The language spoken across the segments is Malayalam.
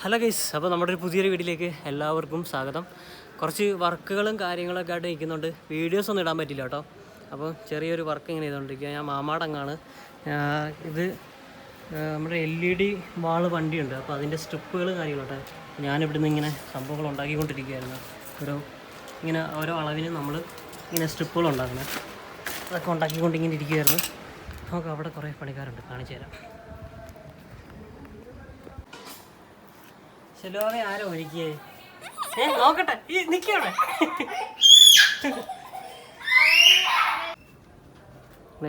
ഹലോ ഗൈസ് അപ്പോൾ നമ്മുടെ ഒരു പുതിയൊരു വീഡിയോയിലേക്ക് എല്ലാവർക്കും സ്വാഗതം. കുറച്ച് വർക്കുകളും കാര്യങ്ങളൊക്കെ ആയിട്ട് നിൽക്കുന്നുണ്ട്. വീഡിയോസ് ഒന്നും ഇടാൻ പറ്റില്ല കേട്ടോ. അപ്പോൾ ചെറിയൊരു വർക്ക് ഇങ്ങനെ ചെയ്തുകൊണ്ടിരിക്കുക ഞാൻ മാമാടങ്ങാണ്. ഇത് നമ്മുടെ എൽ ഇ ഡി വാൾ വണ്ടിയുണ്ട്. അപ്പോൾ അതിന്റെ സ്ട്രിപ്പുകൾ കാര്യങ്ങളൊക്കെ നിന്ന് ഇങ്ങനെ സംഭവങ്ങൾ ഉണ്ടാക്കിക്കൊണ്ടിരിക്കുകയായിരുന്നു. ഓരോ ഇങ്ങനെ ഓരോ അളവിന് നമ്മൾ ഇങ്ങനെ സ്ട്രിപ്പുകൾ ഉണ്ടാക്കുന്നത്. അതൊക്കെ ഉണ്ടാക്കിക്കൊണ്ട് ഇങ്ങനെ ഇരിക്കുകയായിരുന്നു. നമുക്ക് അവിടെ കുറേ പണിക്കാരുണ്ട്. കാണിച്ചു തരാം. ശലോവെ ആരോ ഒരുക്കിയേ ഏ നോക്കട്ടെ. ഈ നിക്കണേ.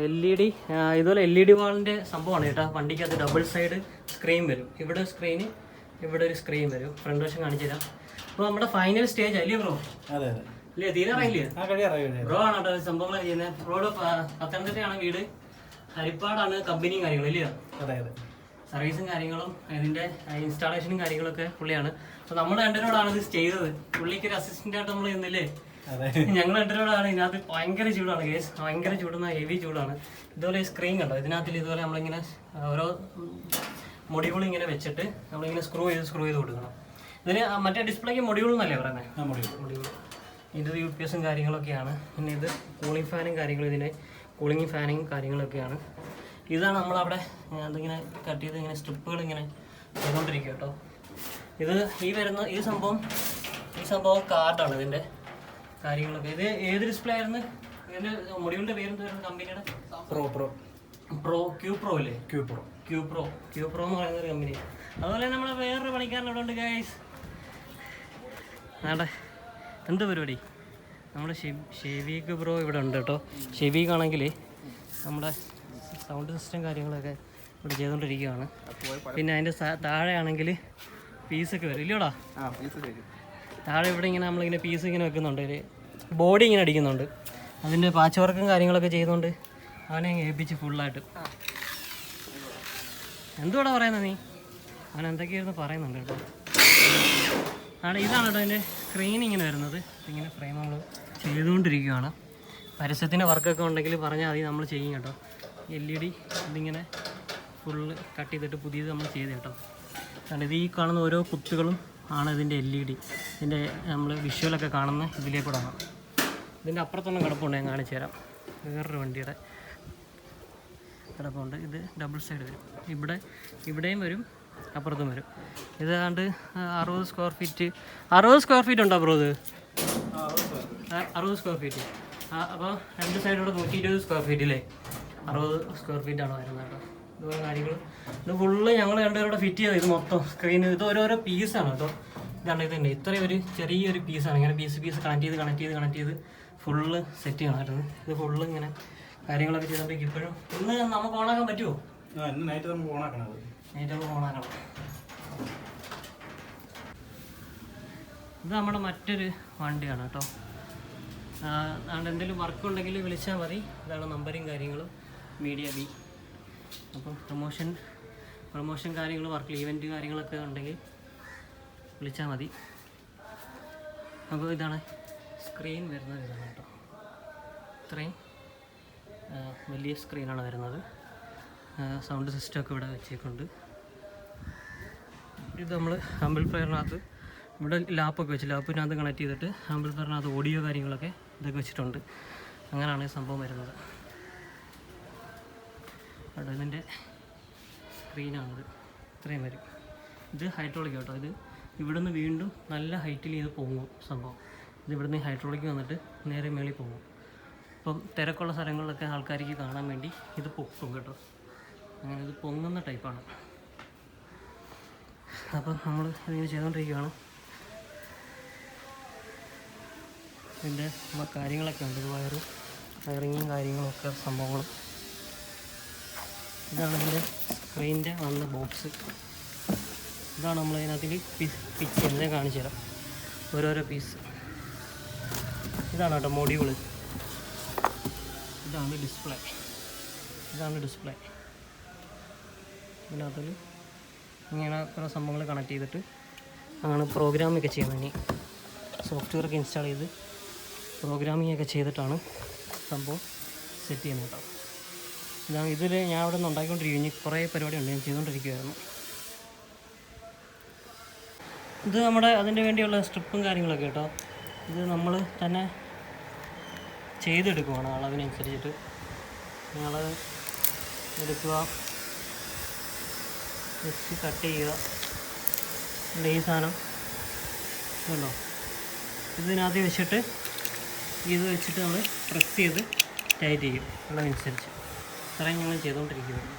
എൽ ഇ ഡി ഇതുപോലെ എൽ ഇ ഡി വാളിന്റെ സംഭവമാണ് കേട്ടോ. വണ്ടിക്ക് അത് ഡബിൾ സൈഡ് സ്ക്രീൻ വരും. ഇവിടെ സ്ക്രീന് ഇവിടെ ഒരു സ്ക്രീൻ വരും. ഫ്രണ്ട് വശം കാണിച്ചു തരാം. അപ്പോൾ നമ്മുടെ ഫൈനൽ സ്റ്റേജ് അല്ലേ ബ്രോ അതെ അതെ. ഇല്ലേ? തീരാറായില്ലേ ബ്രോ ആണ് കേട്ടോ സംഭവങ്ങൾ ചെയ്യുന്നത്. ബ്രോയുടെ പത്തനംതിട്ടയാണ് വീട്. ഹരിപ്പാടാണ് കമ്പനിയും കാര്യങ്ങളും ഇല്ലയോ അതെ അതെ. സർവീസും കാര്യങ്ങളും ഇതിന്റെ ഇൻസ്റ്റാളേഷനും കാര്യങ്ങളൊക്കെ പുള്ളിയാണ്. അപ്പോൾ നമ്മൾ രണ്ടിനോടാണ് ഇത് ചെയ്തത്. പുള്ളിക്ക് ഒരു അസിസ്റ്റന്റ് ആയിട്ട് നമ്മൾ ഇന്നില്ലേ ഞങ്ങൾ രണ്ടിനോടാണ് ഇതിനകത്ത് ഭയങ്കര ചൂടാണ് കേസ് ഭയങ്കര ചൂടുന്ന ഹെവി ചൂടാണ്. ഇതുപോലെ സ്ക്രീൻ കണ്ടോ? ഇതിനകത്തിൽ ഇതുപോലെ നമ്മളിങ്ങനെ ഓരോ മൊഡ്യൂൾ ഇങ്ങനെ വെച്ചിട്ട് നമ്മളിങ്ങനെ സ്ക്രൂ ചെയ്ത് സ്ക്രൂ ചെയ്ത് കൊടുക്കണം. ഇതിന് മറ്റേ ഡിസ്പ്ലേക്ക് മൊഡ്യൂൾ എന്നല്ലേ പറയുന്നത് മൊഡ്യൂൾ ഇത് യു പി എസും കാര്യങ്ങളൊക്കെയാണ്. പിന്നെ ഇത് കൂളിംഗ് ഫാനും കാര്യങ്ങളും ഇതിന്റെ കൂളിംഗ് ഫാനും കാര്യങ്ങളൊക്കെയാണ്. ഇതാണ് നമ്മളവിടെ അവിടെ അതിങ്ങനെ കട്ട് ചെയ്ത് ഇങ്ങനെ സ്ട്രിപ്പുകൾ ഇങ്ങനെ ചെയ്തുകൊണ്ടിരിക്കുക കേട്ടോ. ഇത് ഈ വരുന്ന ഈ സംഭവം ഈ സംഭവം കാർഡാണ് ഇതിന്റെ കാര്യങ്ങളൊക്കെ. ഇത് ഏത് ഡിസ്പ്ലേ ആയിരുന്നു? ഇതിന്റെ മൊഡ്യൂളിന്റെ വരുന്ന കമ്പനിയുടെ pro pro pro Q pro അല്ലേ Q pro Q pro Q pro എന്ന് പറയുന്ന ഒരു കമ്പനി അതുപോലെ നമ്മളെ വേറൊരു പണിക്കാരൻ ഇവിടെ ഉണ്ട് ഗൈസ് ആടെ എന്ത് പരിപാടി? നമ്മുടെ ഷെവീക്ക് ബ്രോ ഇവിടെ ഉണ്ട് കേട്ടോ. ഷെവീക്കാണെങ്കിൽ നമ്മുടെ സൗണ്ട് സിസ്റ്റം കാര്യങ്ങളൊക്കെ ഇവിടെ ചെയ്തുകൊണ്ടിരിക്കുകയാണ്. പിന്നെ അതിന്റെ താഴെയാണെങ്കിൽ പീസൊക്കെ വരും. ഇല്ലയോടാ താഴെ ഇവിടെ ഇങ്ങനെ നമ്മളിങ്ങനെ പീസ് ഇങ്ങനെ വെക്കുന്നുണ്ട്. ഒരു ബോഡി ഇങ്ങനെ അടിക്കുന്നുണ്ട്. അതിന്റെ പാച്ച് വർക്കും കാര്യങ്ങളൊക്കെ ചെയ്തുകൊണ്ട് അവനെ ഏൽപ്പിച്ച് ഫുള്ളായിട്ട് എന്തുവാടാ പറയുന്നത് നീ? അവൻ എന്തൊക്കെയായിരുന്നു പറയുന്നുണ്ട് കേട്ടോ. ആണ് ഇതാണ് കേട്ടോ അതിന്റെ സ്ക്രീൻ ഇങ്ങനെ വരുന്നത്. ഇങ്ങനെ ഫ്രെയിം നമ്മൾ ചെയ്തുകൊണ്ടിരിക്കുകയാണ്. പരസ്യത്തിന്റെ വർക്കൊക്കെ ഉണ്ടെങ്കിൽ പറഞ്ഞാൽ അത് നമ്മൾ ചെയ്യും കേട്ടോ. എൽ ഇ ഡി ഇതിങ്ങനെ ഫുള്ള് കട്ട് ചെയ്തിട്ട് പുതിയത് നമ്മൾ ചെയ്ത് കേട്ടോ. കാരണം ഇത് ഈ കാണുന്ന ഓരോ കുത്തുകളും ആണ് ഇതിന്റെ എൽ ഇ ഡി ഇതിന്റെ നമ്മൾ വിഷ്വലൊക്കെ കാണുന്ന ഇതിലേക്കൂടെ ആണ് ഇതിന്റെ അപ്പുറത്തൊന്നും കിടപ്പുണ്ട് ഞാൻ കാണിച്ചു തരാം. വേറൊരു വണ്ടിയുടെ കിടപ്പുണ്ട്. ഇത് ഡബിൾ സൈഡ് വരും. ഇവിടെ ഇവിടെയും വരും അപ്പുറത്തും വരും. ഇതാണ്ട് അറുപത് സ്ക്വയർ ഫീറ്റ് അറുപത് സ്ക്വയർ ഫീറ്റ് ഉണ്ടോ ബ്രോ ഇത്? അറുപത് സ്ക്വയർ ഫീറ്റ് അപ്പോൾ രണ്ട് സൈഡിലൂടെ നൂറ്റി ഇരുപത് സ്ക്വയർ ഫീറ്റില്ലേ അറുപത് സ്ക്വയർ ഫീറ്റ് ആണ് വരുന്നത് കേട്ടോ. ഇതുപോലെ കാര്യങ്ങൾ ഇത് ഫുള്ള് ഞങ്ങൾ രണ്ടുപേരോടെ ഫിറ്റ് ചെയ്ത് ഇത് മൊത്തം സ്ക്രീൻ ഇത് ഓരോരോ പീസാണ് കേട്ടോ. ഇതാണ് ഇതിന്റെ ഇത്രയും ഒരു ചെറിയൊരു പീസാണ് ഇങ്ങനെ പീസ് പീസ് കണക്ട് ചെയ്ത് കണക്ട് ചെയ്ത് കണക്ട് ചെയ്ത് ഫുള്ള് സെറ്റ് ചെയ്യണമായിരുന്നു ഇത്. ഫുള്ള് ഇങ്ങനെ കാര്യങ്ങളൊക്കെ ചെയ്തുകൊണ്ടിരിക്കും ഇപ്പോഴും ഇന്ന് നമുക്ക് ഓണാക്കാൻ പറ്റുമോ ആ ഓണാക്കണം നൈറ്റ് നമുക്ക് ഓണാക്കണം ഇത് നമ്മുടെ മറ്റൊരു വണ്ടിയാണ് കേട്ടോ. അതുകൊണ്ട് എന്തെങ്കിലും വർക്ക് ഉണ്ടെങ്കിൽ വിളിച്ചാൽ മതി. ഇതാണ് നമ്പറും കാര്യങ്ങളും. മീഡിയ ബി അപ്പം പ്രൊമോഷൻ പ്രൊമോഷൻ കാര്യങ്ങൾ വർക്ക് ഈവന്റ് കാര്യങ്ങളൊക്കെ ഉണ്ടെങ്കിൽ വിളിച്ചാൽ മതി. അപ്പോൾ ഇതാണ് സ്ക്രീൻ വരുന്നത് ഇതാണ് കേട്ടോ. ഇത്രയും വലിയ സ്ക്രീനാണ് വരുന്നത്. സൗണ്ട് സിസ്റ്റമൊക്കെ ഇവിടെ വെച്ചേക്കുണ്ട് ഇത് നമ്മൾ ആംബിൾഫയറിനകത്ത് ഇവിടെ ലാപ്പൊക്കെ വെച്ച് ലാപ്പിനകത്ത് കണക്ട് ചെയ്തിട്ട് ആംബിൾഫയറിനകത്ത് ഓഡിയോ കാര്യങ്ങളൊക്കെ ഇതൊക്കെ വെച്ചിട്ടുണ്ട്. അങ്ങനെയാണ് ഈ സംഭവം വരുന്നത്. അവിടെ ഇതിന്റെ സ്ക്രീനാണിത്. ഇത്രയും വരും. ഇത് ഹൈഡ്രോളിക് കേട്ടോ ഇത് ഇവിടുന്ന് വീണ്ടും നല്ല ഹൈറ്റിൽ ഇത് പോകും സംഭവം. ഇത് ഇവിടുന്ന് ഹൈഡ്രോളിക് വന്നിട്ട് നേരെ മേളിൽ പോകും അപ്പം തിരക്കുള്ള സ്ഥലങ്ങളിലൊക്കെ ആൾക്കാർക്ക് കാണാൻ വേണ്ടി ഇത് പൊക്കും കേട്ടോ. അങ്ങനെ ഇത് പൊങ്ങുന്ന ടൈപ്പാണ്. അപ്പം നമ്മൾ ഇതിങ്ങനെ ചെയ്തുകൊണ്ടിരിക്കുകയാണ്. ഇതിന്റെ കാര്യങ്ങളൊക്കെ ഉണ്ട്. വയറും വയറിങ്ങും കാര്യങ്ങളൊക്കെ സംഭവങ്ങളും. ഇതാണ് ഇതിന്റെ സ്ക്രീനിന്റെ വന്ന ബോക്സ്. ഇതാണ് നമ്മൾ ഇതിനകത്തിൽ പിച്ച് ചെയ്യുന്നത് കാണിച്ചു തരാം. ഓരോരോ പീസ് ഇതാണ് കേട്ടോ മൊഡ്യൂൾ ഇതാണ് ഡിസ്പ്ലേ ഇതാണ് ഡിസ്പ്ലേ ഇതിനകത്തിൽ ഇങ്ങനെ കുറേ സംഭവങ്ങൾ കണക്ട് ചെയ്തിട്ട് ആണ് പ്രോഗ്രാമൊക്കെ ചെയ്യുന്നത് ഇനി സോഫ്റ്റ്വെയർ ഒക്കെ ഇൻസ്റ്റാൾ ചെയ്ത് പ്രോഗ്രാമിംഗ് ഒക്കെ ചെയ്തിട്ടാണ് സംഭവം സെറ്റ് ചെയ്യുന്നത് കേട്ടോ. ഇതാണ് ഇതിൽ ഞാൻ അവിടെ നിന്ന് ഉണ്ടാക്കിക്കൊണ്ടിരിക്കും ഇനി കുറേ പരിപാടിയുണ്ട് ഞാൻ ചെയ്തുകൊണ്ടിരിക്കുകയായിരുന്നു. ഇത് നമ്മുടെ അതിന് വേണ്ടിയുള്ള സ്ട്രിപ്പും കാര്യങ്ങളൊക്കെ കേട്ടോ. ഇത് നമ്മൾ തന്നെ ചെയ്തെടുക്കുവാണ് അളവിനനുസരിച്ചിട്ട്. നിങ്ങൾ എടുക്കുക. ജസ്റ്റ് കട്ട് ചെയ്യുക. ഈ സാധനം ഇതുണ്ടോ ഇതിനകത്ത് വെച്ചിട്ട് ഇത് വെച്ചിട്ട് നമ്മൾ പ്രസ് ചെയ്ത് ടൈറ്റ് ചെയ്യും അളവനുസരിച്ച് അത്രയും ഞങ്ങൾ ചെയ്തുകൊണ്ടിരിക്കുകയാണ്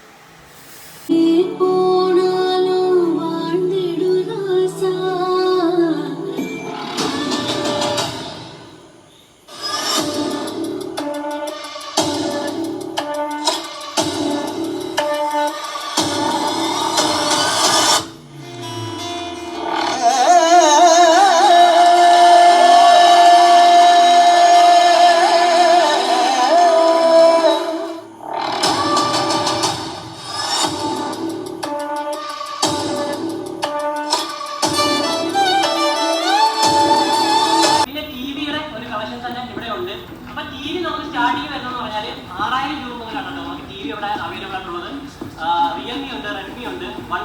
വൺ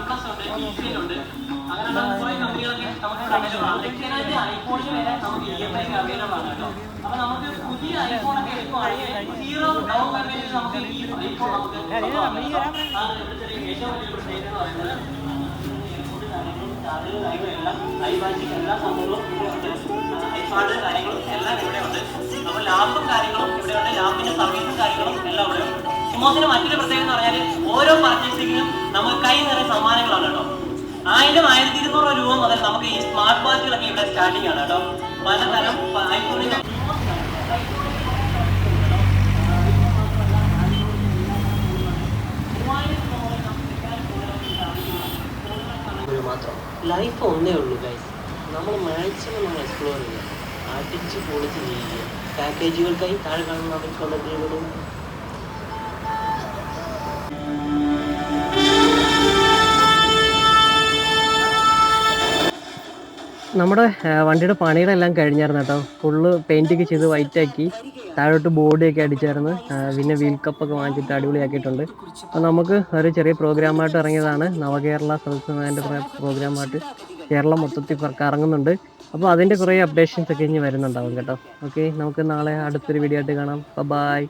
ഉണ്ട് കുറേ നമുക്ക് ആണ് പുതിയ ഐഫോൺ ഒക്കെ നമുക്ക് ഈ ഐഫോൺ നമുക്ക് കാര്യങ്ങളും എല്ലാം ഇവിടെ ഉണ്ട് അപ്പോൾ ലാബും കാര്യങ്ങളും ഇവിടെ ഉണ്ട് ലാബിന്റെ സർവീസും കാര്യങ്ങളും എല്ലാം ഇവിടെ ഉണ്ട് സുമോസിന് മറ്റൊരു പ്രത്യേകത എന്ന് പറഞ്ഞാൽ ഓരോ പർച്ചേസിങ്ങിനും നമുക്ക് കൈ നിറയെ സമ്മാനങ്ങളാണ് കേട്ടോ. ആയിരം ആയിരത്തി ഇരുന്നൂറ് രൂപ മുതൽ നമുക്ക് ഈ സ്മാർട്ട് വാച്ചുകളൊക്കെ ഇവിടെ സ്റ്റാർട്ടിംഗ് ആണ് കേട്ടോ. പലതരം ഐഫോണിന്റെ ലൈഫ് ഒന്നേ ഉള്ളൂ ഗൈസ് നമ്മൾ മാക്സിമം നമ്മൾ എക്സ്പ്ലോർ ചെയ്യുക അടിച്ച് പൊളിച്ച് ചെയ്യുക. പാക്കേജുകൾക്കായി താഴെ കാണുന്ന അവർ കൊണ്ടുവരുന്നതും നമ്മുടെ വണ്ടിയുടെ വണ്ടിയുടെ പണികളെല്ലാം കഴിഞ്ഞായിരുന്നു കേട്ടോ. ഫുള്ള് പെയിന്റൊക്കെ ചെയ്ത് വൈറ്റ് ആക്കി താഴോട്ട് ബോഡിയൊക്കെ അടിച്ചായിരുന്നു. പിന്നെ വീൽ കപ്പൊക്കെ വാങ്ങിച്ചിട്ട് അടിപൊളിയാക്കിയിട്ടുണ്ട്. അപ്പോൾ നമുക്ക് ഒരു ചെറിയ പ്രോഗ്രാമായിട്ട് ഇറങ്ങിയതാണ്. നവകേരള സദസ്സമാന്റെ പ്രോഗ്രാമായിട്ട് കേരളം മൊത്തത്തിൽ കറങ്ങുന്നുണ്ട് അപ്പോൾ അതിന്റെ കുറേ അപ്ഡേഷൻസ് ഒക്കെ ഇനി വരുന്നുണ്ടാവും കേട്ടോ. ഓക്കെ നമുക്ക് നാളെ അടുത്തൊരു വീഡിയോ ആയിട്ട് കാണാം. ബൈ